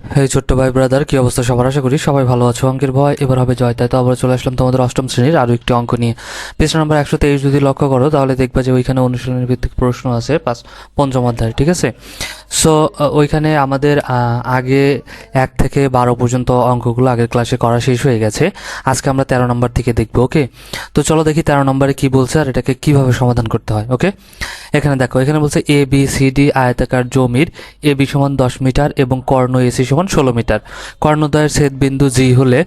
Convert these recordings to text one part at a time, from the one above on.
এই ছোট্ট ভাই ব্রাদার কি অবস্থা সবার? আশা করি সবাই ভালো আছো। অঙ্কের ভয়, এবার হবে জয়। তাই তো আবার চলে আসলাম তোমাদের অষ্টম শ্রেণির আরও একটি অঙ্ক নিয়ে। পৃষ্ঠা নাম্বার একশো তেইশ যদি লক্ষ্য করো, তাহলে দেখবা যে ওইখানে অনুশীলনের ভিত্তিক প্রশ্ন আছে পাঁচ, পঞ্চম অধ্যায়, ঠিক আছে? সো ওইখানে আমাদের আগে এক থেকে বারো পর্যন্ত অঙ্কগুলো আগের ক্লাসে করা শেষ হয়ে গেছে। আজকে আমরা তেরো নম্বর থেকে দেখব ওকে তো চলো দেখি তেরো নম্বরে কি বলছে আর এটাকে কীভাবে সমাধান করতে হয় ওকে এখানে দেখো, এখানে বলছে এ বি সি ডি আয়তাকার জমির এ বি সমান দশ মিটার এবং কর্ণ এসি সমান ষোলো মিটার। কর্ণদ্বয়ের ছেদ বিন্দু জি হলে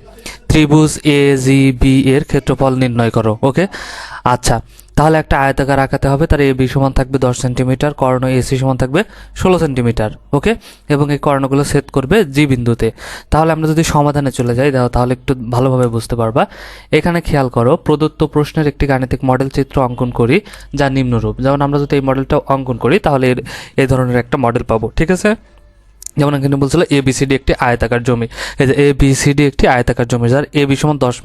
ত্রিভুজ এ জি বি এর ক্ষেত্রফল নির্ণয় করো ওকে আচ্ছা তাহলে একটা আয়তাকার আঁকাতে হবে, তার এ বি সমান থাকবে দশ সেন্টিমিটার, কর্ণ এসি সমান থাকবে ষোলো সেন্টিমিটার, ওকে? এবং এই কর্ণগুলো সেট করবে জি বিন্দুতে। তাহলে আমরা যদি সমাধানে চলে যাই, দাও, তাহলে একটু ভালোভাবে বুঝতে পারবা। এখানে খেয়াল করো, প্রদত্ত প্রশ্নের একটি গাণিতিক মডেল চিত্র অঙ্কন করি, যা নিম্নরূপ। যেমন আমরা যদি এই মডেলটা অঙ্কন করি, তাহলে এই ধরনের একটা মডেল পাবো, ঠিক আছে? যেমন এখানে বলছিল এ বিসিডি একটি আয়তাকার জমি। এই যে এ বিসিডি একটি আয়তাকার জমি, যার এ বি সমান দশ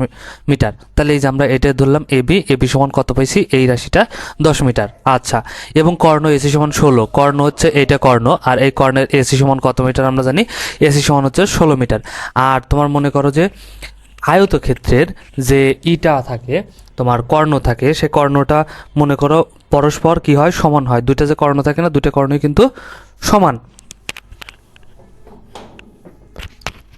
মিটার। তাহলে এই যে আমরা এটা ধরলাম এ বি এ বি সমান কত পাইছি? এই রাশিটা দশ মিটার। আচ্ছা এবং কর্ণ এসি সমান ষোলো। কর্ণ হচ্ছে এইটা কর্ণ, আর এই কর্ণের এসি সমান কত মিটার আমরা জানি? এসি সমান হচ্ছে ষোলো মিটার। আর তোমার মনে করো যে আয়তক্ষেত্রের যে ইটা থাকে, তোমার কর্ণ থাকে, সে কর্ণটা মনে করো পরস্পর কি হয়? সমান হয়। দুইটা যে কর্ণ থাকে না দুটো কর্ণই কিন্তু সমান।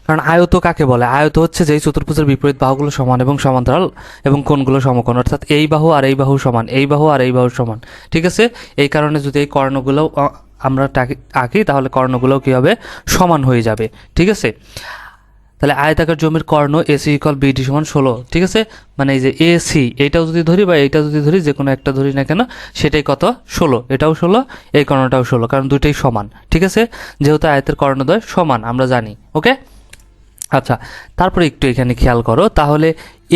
কারণ আয়ত কাকে বলে? আয়ত হচ্ছে যেই চতুর্ভুজের বিপরীত বাহুগুলো সমান এবং সমান্তরাল এবং কোণগুলো সমকোণ। অর্থাৎ এই বাহু আর এই বাহু সমান, এই বাহু আর এই বাহু সমান। ঠিক আছে? এই কারণে যদি এই কর্ণগুলো আমরা আঁকি, তাহলে কর্ণগুলোও কী হবে? সমান হয়ে যাবে। ঠিক আছে? তাহলে আয়তাকার জমির কর্ণ এসি ইকল বিডি সমান ষোলো। ঠিক আছে? মানে এই যে এসি এইটাও যদি ধরি বা এইটা যদি ধরি, যে কোনো একটা ধরি না কেন, সেটাই কত? ষোলো। এটাও ষোলো, এই কর্ণটাও ষোলো, কারণ দুইটাই সমান। ঠিক আছে? যেহেতু আয়তের কর্ণদ্বয় সমান, আমরা জানি। ওকে? আচ্ছা তারপরে একটু এখানে খেয়াল করো, তাহলে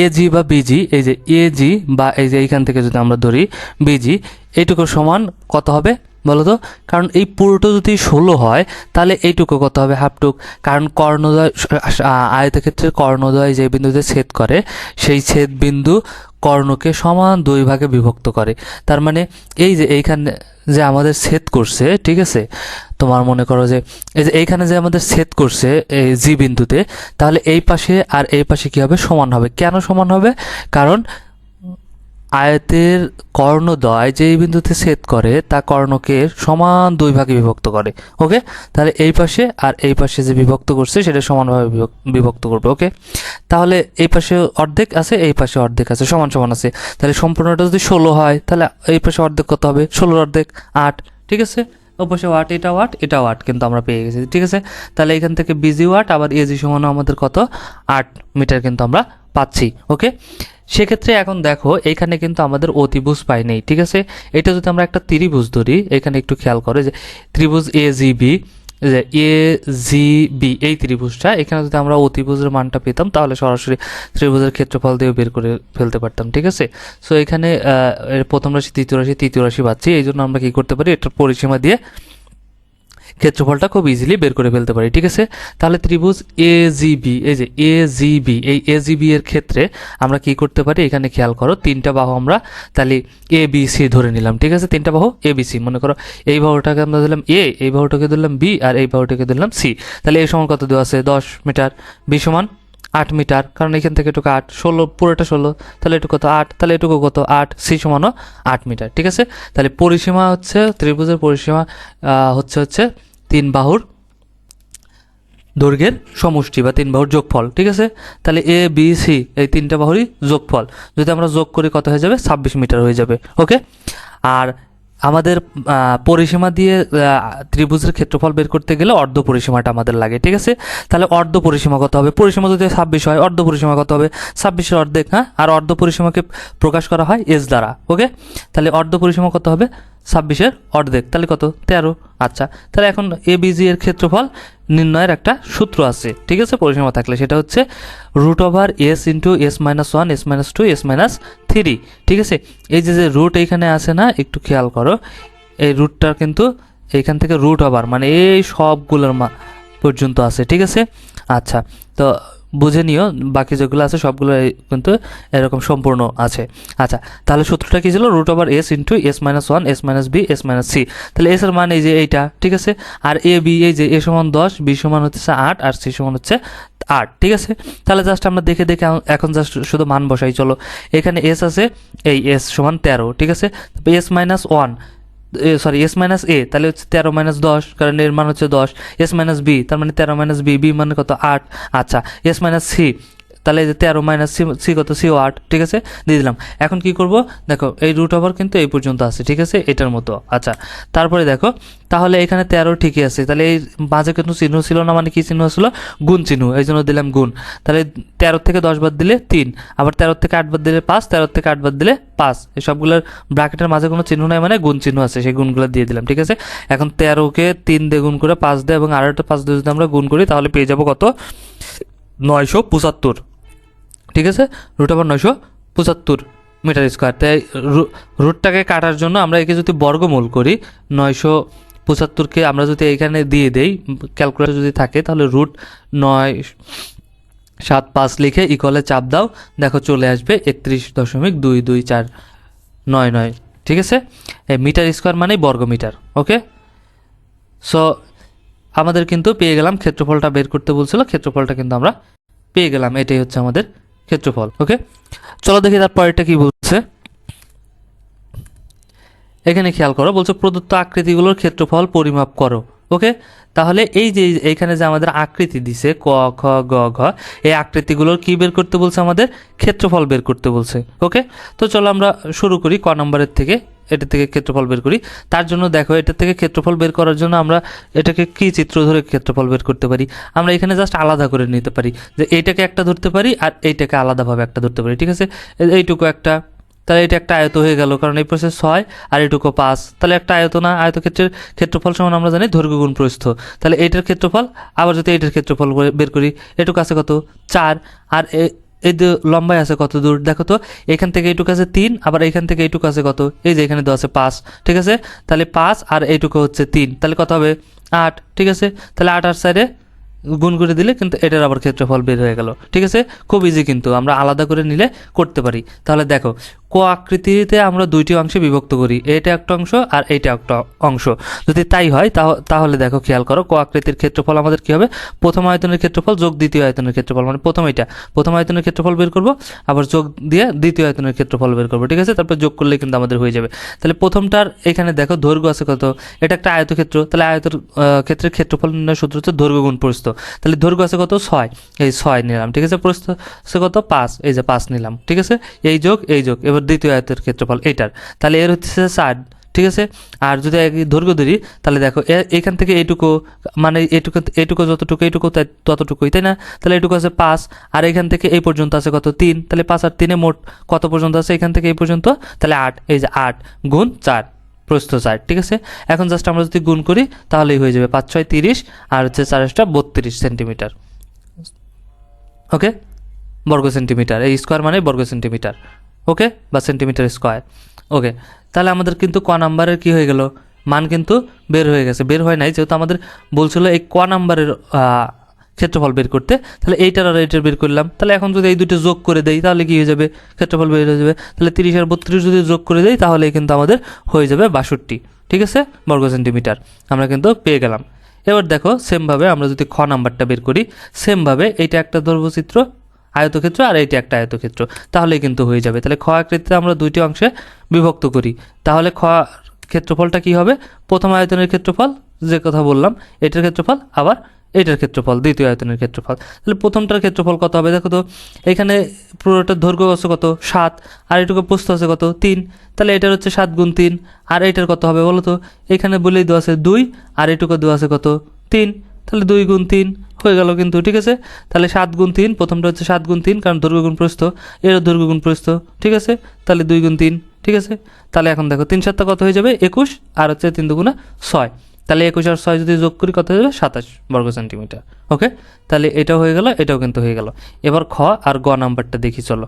এজি বা বিজি এই যে এজি বা এই যে এইখান থেকে যদি আমরা ধরি বিজি এইটুকু সমান কত হবে বলো তো? কারণ এই পুরোটা যদি ষোলো হয়, তাহলে এইটুকু কত হবে? হাফটুক কারণ কর্ণদয় আয়তক্ষেত্রের কর্ণদয় যে বিন্দুতে ছেদ করে, সেই ছেদ বিন্দু কর্ণকে সমান দুই ভাগে বিভক্ত করে। তার মানে এই যে এইখানে যে আমাদের ছেদ করছে, ঠিক আছে? তোমার মনে করো যে, এই যে এইখানে যে আমাদের ছেদ করছে, এই জি বিন্দুতে, তাহলে এই পাশে আর এই পাশে কি হবে? সমান হবে। কেন সমান হবে? কারণ আয়তের কর্ণদ্বয় যেই বিন্দুতে ছেদ করে, তা কর্ণকে সমান দুই ভাগে বিভক্ত করে। ওকে? তাহলে এই পাশে আর এই পাশে যে বিভক্ত করছে, সেটা সমানভাবে বিভক- বিভক্ত করবে। ওকে? তাহলে এই পাশে অর্ধেক আছে, এই পাশে অর্ধেক আছে, সমান সমান আছে। তাহলে সম্পূর্ণটা যদি ষোলো হয়, তাহলে এই পাশে অর্ধেক কত হবে? ষোলোর অর্ধেক আট। ঠিক আছে? অবশ্যই ওয়াট এটা ওয়াট এটা ওয়াট কিন্তু আমরা পেয়ে গেছি, ঠিক আছে? তাহলে এখান থেকে বিজি ওয়াট আবার এজি সমানো আমাদের কত? আট মিটার কিন্তু আমরা পাচ্ছি ওকে সেক্ষেত্রে এখন দেখো, এখানে কিন্তু আমাদের অতিভুজ পাই নেই, ঠিক আছে? এটা যদি আমরা একটা ত্রিভুজ ধরি, এখানে একটু খেয়াল করে যে ত্রিভুজ এ জি বি যে এ জি বি এই ত্রিভুজটা, এখানে যদি আমরা অতিভুজের মানটা পেতাম, তাহলে সরাসরি ত্রিভুজের ক্ষেত্রফল দিয়ে বের করে ফেলতে পারতাম, ঠিক আছে? সো এখানে প্রথম রাশি, তৃতীয় রাশি তৃতীয় রাশি পাচ্ছি এই জন্য আমরা কী করতে পারি? এটার পরিসীমা দিয়ে ক্ষেত্রফলটা খুব ইজিলি বের করে ফেলতে পারি, ঠিক আছে? তাহলে ত্রিভুজ এ জিবি এই যে এ জিবি এই এ জিবি এর ক্ষেত্রে আমরা কি করতে পারি? এখানে খেয়াল করো, তিনটা বাহু আমরা তাহলে এ বি সি ধরে নিলাম, ঠিক আছে? তিনটা বাহু এ বি সি মনে করো এই বাহুটাকে আমরা ধরলাম এ এই বাহুটাকে ধরলাম বি আর এই বাহুটাকে ধরলাম সি তাহলে এই সমান কত দেওয়া আছে? দশ মিটার। বি সমান আট মিটার, কারণ এখান থেকে এটুকু আট, ষোলো, পুরোটা ষোলো, তাহলে এটুকু কত? আট, তাহলে এটুকু কত? আট সি সমানও আট মিটার, ঠিক আছে? তাহলে পরিসীমা হচ্ছে, ত্রিভুজের পরিসীমা হচ্ছে হচ্ছে তিন বাহুর দৈর্ঘ্যের সমষ্টি বা তিন বাহুর যোগফল, ঠিক আছে? তাহলে এ বি সি এই তিনটা বাহুরই যোগফল। যদি আমরা যোগ করি কত হয়ে যাবে? ছাব্বিশ মিটার হয়ে যাবে, ওকে? আর আমাদের পরিসীমা দিয়ে ত্রিভুজের ক্ষেত্রফল বের করতে গেলে অর্ধ পরিসীমাটা আমাদের লাগে, ঠিক আছে? তাহলে অর্ধ পরিসীমা কত হবে? পরিসীমা যদি ছাব্বিশ হয়, অর্ধ পরিসীমা কত হবে? ছাব্বিশের অর্ধেক হ্যাঁ? আর অর্ধ পরিসীমাকে প্রকাশ করা হয় এস দ্বারা, ওকে? তাহলে অর্ধ পরিসীমা কত হবে? ছাব্বিশের অর্ধেক, তাহলে কত? তেরো। আচ্ছা তাহলে এখন এ বিজি এর ক্ষেত্রফল নির্ণয়ের একটা সূত্র আছে, ঠিক আছে? পরিসীমা থাকলে সেটা হচ্ছে root over S into S minus one S minus two S minus three ঠিক আছে? এই যে যে রুট এইখানে আছে না, একটু খেয়াল করো, এই রুটটা কিন্তু এইখান থেকে রুট ওভার মানে এই সবগুলোর মা পর্যন্ত আছে, ঠিক আছে? আচ্ছা তো বুঝে নিও, বাকি যেগুলো আছে সবগুলো কিন্তু এরকম সম্পূর্ণ আছে। আচ্ছা তাহলে সূত্রটা কী ছিল? Root over S into S minus one S minus B S minus C তাহলে এস এর মান এই যে এইটা, ঠিক আছে? আর এ বি এই যে এ সমান দশ বি সমান হচ্ছে আট, আর সি সমান হচ্ছে আট, ঠিক আছে? তাহলে জাস্ট আমরা দেখে দেখে এখন জাস্ট শুধু মান বসাই, চলো। এখানে এস আছে এই এস সমান তেরো, ঠিক আছে? S minus one sorry S minus A তাহলে হচ্ছে তেরো মাইনাস দশ, কারণ এর মান হচ্ছে দশ। এস মাইনাস বি তার মানে তেরো মাইনাস বি বি মানে কত? আট। আচ্ছা এস মাইনাস সি তাহলে এই যে তেরো মাইনাস সি সি কত? সিও আট, ঠিক আছে? দিয়ে দিলাম। এখন কি করব? দেখো, এই রুট ওভার কিন্তু এই পর্যন্ত আছে, ঠিক আছে? এটার মতো। আচ্ছা তারপরে দেখো, তাহলে এখানে তেরো ঠিকই আছে। তাহলে এই মাঝে কিন্তু চিহ্ন ছিল না মানে কি চিহ্ন ছিল? গুণ চিহ্ন, এই জন্য দিলাম গুণ। তাহলে তেরো থেকে দশ বাদ দিলে তিন, আবার তেরো থেকে আট বাদ দিলে পাঁচ, তেরো থেকে আট বাদ দিলে পাঁচ। এই সবগুলোর ব্র্যাকেটের মাঝে কোনো চিহ্ন নাই মানে গুণ চিহ্ন আছে, সেই গুণগুলো দিয়ে দিলাম, ঠিক আছে? এখন তেরোকে তিন দিয়ে গুণ করে পাঁচ দেয়, এবং আরেকটা পাঁচ দিয়ে যদি আমরা গুণ করি, তাহলে পেয়ে যাব কত? নয়শো পঁচাত্তর। ঠিক আছে? রুট আবার নয়শো পঁচাত্তর মিটার স্কোয়ার তাই রুটটাকে কাটার জন্য আমরা একে যদি বর্গমূল করি, নয়শো পঁচাত্তরকে আমরা যদি এখানে দিয়ে দেই ক্যালকুলেটর যদি থাকে, তাহলে রুট নয় সাত পাঁচ লিখে ইকলে চাপ দাও। দেখো চলে আসবে একত্রিশ দশমিক দুই দুই চার নয় নয়, ঠিক আছে? মিটার স্কোয়ার মানেই বর্গ মিটার ওকে সো আমাদের কিন্তু পেয়ে গেলাম, ক্ষেত্রফলটা বের করতে বলছিল, ক্ষেত্রফলটা কিন্তু আমরা পেয়ে গেলাম, এটাই হচ্ছে আমাদের ক্ষেত্রফল ওকে চলো দেখি তার পরেরটা কি বলছে। এখানে খেয়াল করো, বলছে প্রদত্ত আকৃতিগুলোর ক্ষেত্রফল পরিমাপ করো ওকে তাহলে এই যে এইখানে যে আমাদের আকৃতি দিছে ক, খ, গ, ঘ, এই আকৃতিগুলোর কি বের করতে বলছে আমাদের? ক্ষেত্রফল বের করতে বলছে। ওকে? তো চলো আমরা শুরু করি ক নম্বরের থেকে, এটা থেকে ক্ষেত্রফল বের করি। তার জন্য দেখো এটা থেকে ক্ষেত্রফল বের করার জন্য আমরা এটাকে কি চিত্র ধরে ক্ষেত্রফল বের করতে পারি? আমরা এখানে জাস্ট আলাদা করে নিতে পারি। যে এইটাকে একটা ধরতে পারি আর এইটাকে আলাদাভাবে একটা ধরতে পারি, ঠিক আছে? এইটুকু একটা তাহলে এটা একটা আয়ত হয়ে গেল। কারণ এই প্রসেস ছয় আর এটুকু পাঁচ তাহলে একটা আয়ত না, আয়তক্ষেত্রের ক্ষেত্রফল সমান আমরা জানি দৈর্ঘ্য গুণ প্রস্থ তাহলে এইটার ক্ষেত্রফল, আবার যদি এইটার ক্ষেত্রফল বের করি, এটুকু আছে কত? চার। আর এই যে লম্বায় আছে কত দূর? দেখো তো, এখান থেকে এইটুকু আছে তিন, আবার এখান থেকে এইটুকু আছে কত? এই যে এখানে দেওয়া আছে পাঁচ। ঠিক আছে? তাহলে পাঁচ আর এইটুকু হচ্ছে তিন। তাহলে কত হবে? আট। ঠিক আছে? তাহলে আট আট সাইডে গুণ করে দিলে কিন্তু এটার আবার ক্ষেত্রফল বের হয়ে গেল। ঠিক আছে? খুব ইজি কিন্তু, আমরা আলাদা করে নিলে করতে পারি। তাহলে দেখো, ক আকৃতিতে আমরা দুইটি অংশে বিভক্ত করি, এটা একটা অংশ আর এইটা একটা অংশ। যদি তাই হয়, তাহ- তাহলে দেখো, খেয়াল করো, ক আকৃতির ক্ষেত্রফল আমাদের কি হবে? প্রথম আয়তনের ক্ষেত্রফল যোগ দ্বিতীয় আয়তনের ক্ষেত্রফল মানে প্রথম এটা। প্রথম আয়তনের ক্ষেত্রফল বের করব, আবার যোগ দিয়ে দ্বিতীয় আয়তনের ক্ষেত্রফল বের করব, ঠিক আছে? তারপর যোগ করলে কিন্তু আমাদের হয়ে যাবে। তাহলে প্রথমটার এখানে দেখো, দৈর্ঘ্য আছে কত? এটা একটা আয়তক্ষেত্র। তাহলে আয়তের ক্ষেত্রের ক্ষেত্রফল নির্ণয় সূত্র হচ্ছে দৈর্ঘ্য গুণ প্রস্থ তাহলে দৈর্ঘ্য আছে কত? ছয়। এই ছয় নিলাম, ঠিক আছে? প্রস্থ আছে কত? পাঁচ। এই যে পাঁচ নিলাম, ঠিক আছে? এই যোগ এই যোগ। এবার দ্বিতীয় আয়তের ক্ষেত্রফল এইটার। তাহলে এর হচ্ছে চার ঠিক আছে? আর যদি দৈর্ঘ্য ধরি, তাহলে দেখো এখান থেকে এইটুকু মানে এইটুকু এইটুকু যতটুকু, এইটুকু ততটুকুই, তাই না? তাহলে এইটুকু আছে পাঁচ। আর এখান থেকে এই পর্যন্ত আছে কত? তিন। তাহলে পাঁচ আর তিনে মোট কত পর্যন্ত আছে? এখান থেকে এই পর্যন্ত, তাহলে আট। এই যে আট গুণ চার। প্রস্থ চার, ঠিক আছে? এখন জাস্ট আমরা যদি গুণ করি, তাহলেই হয়ে যাবে পাঁচ, ছয়, তিরিশ, আর হচ্ছে চারশটা বত্রিশ সেন্টিমিটার। ওকে বর্গ সেন্টিমিটার, এই স্কোয়ার মানে বর্গ সেন্টিমিটার। ওকে বা সেন্টিমিটার স্কোয়ার ওকে তাহলে আমাদের কিন্তু ক নাম্বারের কি হয়ে গেল? মান কিন্তু বের হয়ে গেছে। বের হয় নাই, যেহেতু আমাদের বলছিল এই ক নাম্বারের ক্ষেত্রফল বের করতে, তাহলে এইটার আর এইটার বের করলাম। তাহলে এখন যদি এই দুটো যোগ করে দেই, তাহলে কি হয়ে যাবে? ক্ষেত্রফল বের হয়ে যাবে। তাহলে তিরিশ আর বত্রিশ যদি যোগ করে দেই, তাহলে কিন্তু আমাদের হয়ে যাবে বাষট্টি। ঠিক আছে? বর্গ সেন্টিমিটার। আমরা কিন্তু পেয়ে গেলাম। এবার দেখো, সেমভাবে আমরা যদি খ নাম্বারটা বের করি, সেমভাবে এইটা একটা দৈর্ঘ্যচিত্র আয়তক্ষেত্র, আর এইটা একটা আয়তক্ষেত্র। তাহলে কিন্তু হয়ে যাবে। তাহলে খ আকৃতিতে আমরা দুইটি অংশে বিভক্ত করি। তাহলে খ ক্ষেত্রফলটা কি হবে? প্রথম আয়তনের ক্ষেত্রফল, যে কথা বললাম, এটার ক্ষেত্রফল, আবার এটার ক্ষেত্রফল, দ্বিতীয় আয়তনের ক্ষেত্রফল। তাহলে প্রথমটার ক্ষেত্রফল কত হবে? দেখো তো, এখানে পুরোটার দৈর্ঘ্য আছে কত? সাত। আর এটুকু প্রস্থ আছে কত? তিন। তাহলে এটার হচ্ছে সাত গুণ তিন। আর এটার কত হবে বলো তো? এখানে বলেই দেওয়া আছে দুই। আর এটুকু দেওয়া আছে কত? তিন। তাহলে দুই গুণ তিন হয়ে গেল কিন্তু, ঠিক আছে? তাহলে সাত গুণ তিন, প্রথমটা হচ্ছে সাত গুণ তিন, কারণ দৈর্ঘ্য গুণ প্রস্থ। এরও দৈর্ঘ্য গুণ ঠিক আছে? তাহলে দুই গুণ তিন, ঠিক আছে? তাহলে এখন দেখো, তিন সাতটা কত হয়ে যাবে? একুশ। আর হচ্ছে তিন দুগুণা ছয়। তাহলে একুশ আর ছয় যদি যোগ করি কত যাবে? সাতাশ বর্গ সেন্টিমিটার ওকে তাহলে এটাও হয়ে গেল, এটাও কিন্তু হয়ে গেল। এবার খ আর গ নাম্বারটা দেখি, চলো।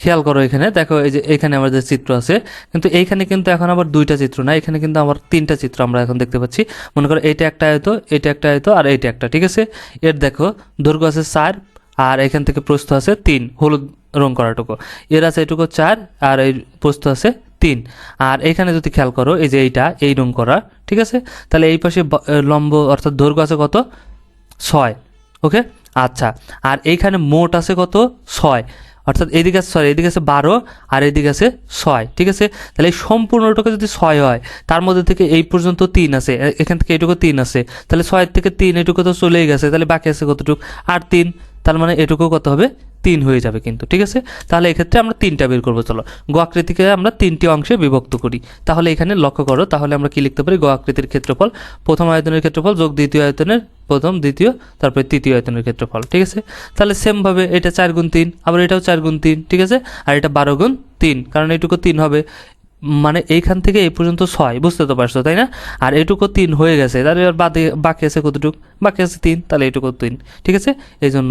খেয়াল করো এখানে, দেখো এই যে এখানে আমাদের চিত্র আছে, কিন্তু এইখানে কিন্তু এখন আবার দুইটা চিত্র না, এখানে কিন্তু আমার তিনটা চিত্র আমরা এখন দেখতে পাচ্ছি। মনে করো এইটা একটা আয়ত, এটা একটা আয়ত, আর এইটা একটা, ঠিক আছে? এর দেখো, দৈর্ঘ্য আছে চার, আর এখান থেকে প্রস্থ আছে তিন, হলুদ রং করাটুকু। এর আছে এটুকু চার, আর এই প্রস্থ আছে তিন। আর এখানে যদি খেয়াল করো, এই যে এইটা, এই রং করা, ঠিক আছে? তাহলে এই পাশে লম্ব অর্থাৎ দৈর্ঘ্য আছে কত? ছয়। ওকে? আচ্ছা। আর এইখানে মোট আছে কত? ছয়। অর্থাৎ এদিকে আছে সরি এদিকে আছে বারো, আর এদিকে আছে ছয়, ঠিক আছে? তাহলে এই সম্পূর্ণটাকে যদি ছয় হয়, তার মধ্যে থেকে এই পর্যন্ত তিন আছে এখান থেকে এটুকু তিন আছে। তাহলে ছয়ের থেকে তিন এটুকু তো চলেই গেছে, তাহলে বাকি আছে কতটুকু? আর তিন। তার মানে এটুকু কত হবে? তিন হয়ে যাবে কিন্তু, ঠিক আছে? তাহলে এক্ষেত্রে আমরা তিনটা বের করব, চলো। গ আকৃতিকে আমরা তিনটি অংশে বিভক্ত করি। তাহলে এখানে লক্ষ্য করো, তাহলে আমরা কি লিখতে পারি? গ আকৃতির ক্ষেত্রফল। প্রথম আয়তনের ক্ষেত্রফল যোগ দ্বিতীয় আয়তনের প্রথম, দ্বিতীয়, তারপরে তৃতীয় আয়তনের ক্ষেত্রফল, ঠিক আছে? তাহলে সেমভাবে এটা চার গুণ তিন, আবার এটাও চার গুণ তিন, ঠিক আছে? আর এটা বারো গুণ তিন, কারণ এটুকু তিন হবে। মানে এইখান থেকে এই পর্যন্ত ছয়, বুঝতে তো পারছ, তাই না? আর এটুকু তিন হয়ে গেছে, তাহলে এবার বাদে, বাকি আছে কতটুক? বাকি আছে তিন, তাহলে এটুকু তিন, ঠিক আছে? এই জন্য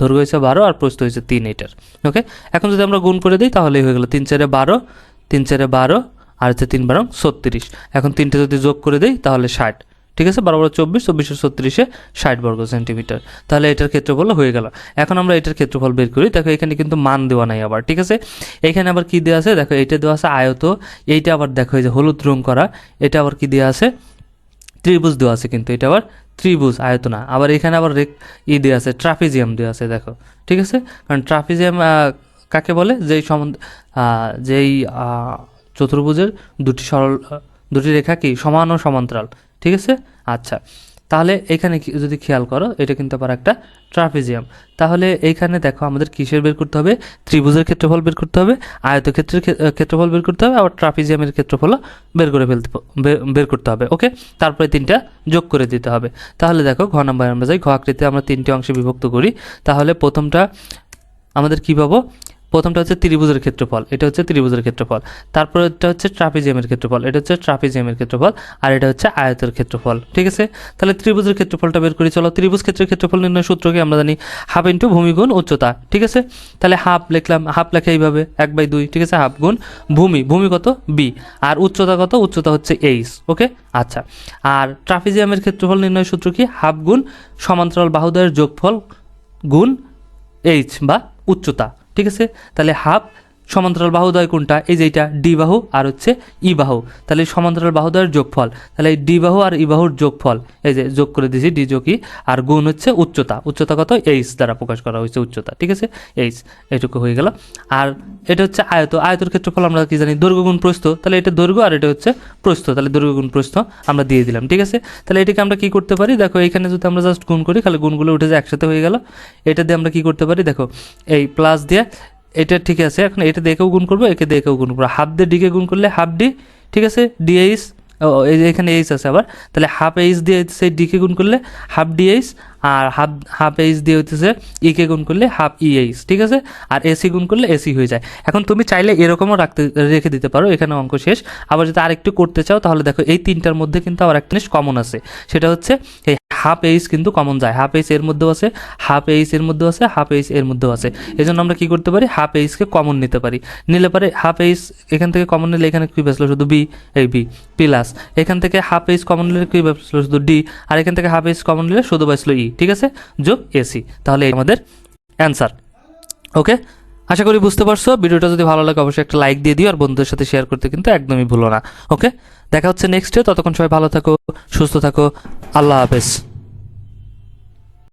ধরু হয়েছে বারো আর প্রস্তুত হয়েছে তিন এটার ওকে? এখন যদি আমরা গুণ করে দিই তাহলেই হয়ে গেলো তিন চারে বারো, তিন চারে বারো, আর হচ্ছে তিন বারং ছত্রিশ, এখন তিনটে যদি যোগ করে দিই, তাহলে ষাট ঠিক আছে? বারো বারো চব্বিশ, চব্বিশে ছত্রিশে ষাট বর্গ সেন্টিমিটার। তাহলে এটার ক্ষেত্রফল হয়ে গেল। এখন আমরা এটার ক্ষেত্রফল বের করি। দেখো, এখানে কিন্তু মান দেওয়া নাই আবার, ঠিক আছে? এখানে আবার কি দেওয়া আছে? দেখো এটা দেওয়া আছে আয়ত, এইটা আবার দেখো, এই যে হলুদ রং করা, এটা আবার কি দেওয়া আছে? ত্রিভুজ দেওয়া আছে কিন্তু, এটা আবার ত্রিভুজ, আয়ত না। আবার এখানে আবার রেক, ই দেওয়া আছে, ট্রাফিজিয়াম দেওয়া আছে, দেখো, ঠিক আছে? কারণ ট্রাফিজিয়াম কাকে বলে? যেই সম্বন্ধ যেই চতুর্ভুজের দুটি সরল দুটি রেখা কি? সমান ও সমান্তরাল। ঠিক আছে? আচ্ছা তাহলে এখানে যদি খেয়াল করো, এটা কিন্তু আবার একটা ট্রাফিজিয়াম তাহলে এইখানে দেখো আমাদের কিসের বের করতে হবে? ত্রিভুজের ক্ষেত্রফল বের করতে হবে, আয়তক্ষেত্রের ক্ষেত্রফল বের করতে হবে, আবার ট্রাফিজিয়ামের ক্ষেত্রফলও বের করে ফেলতে বের করতে হবে, ওকে? তারপরে তিনটা যোগ করে দিতে হবে। তাহলে দেখো, ঘ নাম্বার আমরা যাই, ঘ আকৃতিতে আমরা তিনটে অংশে বিভক্ত করি। তাহলে প্রথমটা আমাদের কী পাবো? প্রথমটা হচ্ছে ত্রিভুজের ক্ষেত্রফল, এটা হচ্ছে ত্রিভুজের ক্ষেত্রফল। তারপর এটা হচ্ছে ট্রাপিজিয়ামের ক্ষেত্রফল, এটা হচ্ছে ট্রাপিজিয়ামের ক্ষেত্রফল, আর এটা হচ্ছে আয়তের ক্ষেত্রফল, ঠিক আছে? তাহলে ত্রিভুজের ক্ষেত্রফলটা বের করি, চলো ত্রিভুজ ক্ষেত্রের ক্ষেত্রফল নির্ণয় সূত্রকে আমরা জানি হাফ ইন্টু ভূমিগুণ উচ্চতা, ঠিক আছে? তাহলে হাফ লিখলাম, হাফ লেখা এইভাবে, এক বাই দুই, ঠিক আছে? হাফ গুণ ভূমি ভূমি কত? বি আর উচ্চতা কত? উচ্চতা হচ্ছে এইচ ওকে আচ্ছা আর ট্রাপিজিয়ামের ক্ষেত্রফল নির্ণয় সূত্র কি? হাফ গুণ সমান্তরাল বাহুদ্বয়ের যোগফল গুণ এইচ বা উচ্চতা ঠিক আছে তাহলে হাফ সমান্তরাল বাহুদ্বয় কোনটা? এই যে এইটা ডি বাহু আর হচ্ছে ই বাহু। তাহলে সমান্তরাল বাহুদ্বয়ের যোগফল, তাহলে এই ডি বাহু আর ই বাহুর যোগফল, এই যে যোগ করে দিয়েছি ডি যোগ ই, আর গুণ হচ্ছে উচ্চতা। উচ্চতা কত? এইচ দ্বারা প্রকাশ করা হয়েছে উচ্চতা, ঠিক আছে? এইচ এটুকু হয়ে গেল। আর এটা হচ্ছে আয়ত। আয়তের ক্ষেত্রফল আমরা কি জানি? দৈর্ঘ্য গুণ প্রস্থ। তাহলে এটা দৈর্ঘ্য আর এটা হচ্ছে প্রস্থ। তাহলে দৈর্ঘ্য গুণ প্রস্থ আমরা দিয়ে দিলাম, ঠিক আছে? তাহলে এটাকে আমরা কি করতে পারি? দেখো এখানে যদি আমরা জাস্ট গুণ করি খালি গুণগুলো উঠে যায় একসাথে হয়ে গেল। এটা দিয়ে আমরা কি করতে পারি? দেখো, এই প্লাস দিয়ে এটা ঠিক আছে, এখন এটা দেখেও গুণ করব, একে দেখেও গুণ করব। হাফ দিয়ে ডিকে গুণ করলে হাফ ডি, ঠিক আছে? ডিএইচ এই যে এখানে এইচ আছে আবার। তাহলে হাফ এইচ দিয়ে সেই ডিকে গুণ করলে হাফ ডি ডিএইচ আর হাফ হাফ এইচ দিয়ে হইতেছে ইকে গুণ করলে হাফ ইএইচ ঠিক আছে? আর এসি গুণ করলে এসি হয়ে যায়। এখন তুমি চাইলে এরকমও রাখতে, রেখে দিতে পারো এখানে অঙ্ক শেষ। আবার যদি আরেকটু করতে চাও, তাহলে দেখো এই তিনটার মধ্যে কিন্তু আবার একটা জিনিস কমন আছে। সেটা হচ্ছে এই হাফ এইচ কিন্তু কমন যায়। হাফ এইচ এর মধ্যেও আছে হাফ এইচ এর মধ্যেও আছে হাফ এইচ এর মধ্যেও আছে। এই জন্য আমরা কি করতে পারি? হাফ এইচকে কমন নিতে পারি। নিলে পারে হাফ এইচ এখান থেকে কমন নিলে এখানে কি বাঁচলো শুধু বি এই বি প্লাস এখান থেকে হাফ এইচ কমন নিলে কি বাঁচলো শুধু ডি আর এখান থেকে হাফ এইচ কমন নিলে শুধু বাঁচলো ই ঠিক আছে? যোগ এসি তাহলে আমাদের অ্যান্সার ওকে আশা করি বুঝতে পারছ। ভিডিওটা যদি ভালো লাগে, অবশ্যই একটা লাইক দিয়ে দিও আর বন্ধুদের সাথে শেয়ার করতে কিন্তু একদমই ভুলো না। ওকে দেখা হচ্ছে নেক্সটে ততক্ষণ সবাই ভালো থাকো, সুস্থ থাকো। আল্লাহ হাফেজ।